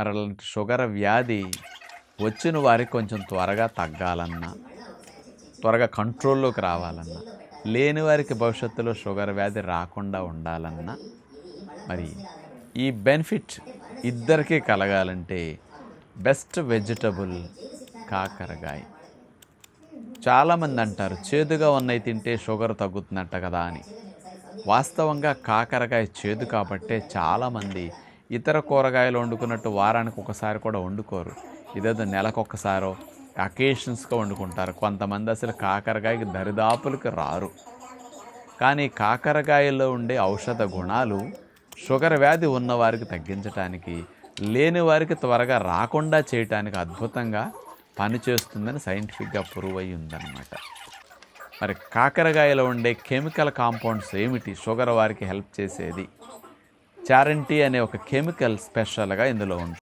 మరి అలాంటి షుగర్ వ్యాధి వచ్చిన వారికి కొంచెం త్వరగా తగ్గాలన్నా త్వరగా కంట్రోల్లోకి రావాలన్నా లేని వారికి భవిష్యత్తులో షుగర్ వ్యాధి రాకుండా ఉండాలన్నా మరి ఈ బెనిఫిట్ ఇద్దరికీ కలగాలంటే బెస్ట్ వెజిటబుల్ కాకరకాయ. చాలామంది అంటారు చేదుగా ఉన్నాయి తింటే షుగర్ తగ్గుతుందంట కదా అని. వాస్తవంగా కాకరకాయ చేదు కాబట్టే చాలామంది ఇతర కూరగాయలు వండుకున్నట్టు వారానికి ఒకసారి కూడా వండుకోరు. ఇదేదో నెలకొకసారో అకేషన్స్గా వండుకుంటారు. కొంతమంది అసలు కాకరకాయకి దరిదాపులకు రారు. కానీ కాకరకాయలో ఉండే ఔషధ గుణాలు షుగర్ వ్యాధి ఉన్నవారికి తగ్గించడానికి లేని వారికి త్వరగా రాకుండా చేయటానికి అద్భుతంగా పనిచేస్తుందని సైంటిఫిక్గా ప్రూవ్ అయి ఉందన్నమాట. మరి కాకరకాయలో ఉండే కెమికల్ కాంపౌండ్స్ ఏమిటి? షుగర్ వారికి హెల్ప్ చేసేది? చారంటీ అనే ఒక కెమికల్ స్పెషల్గా ఇందులో ఉంటుంది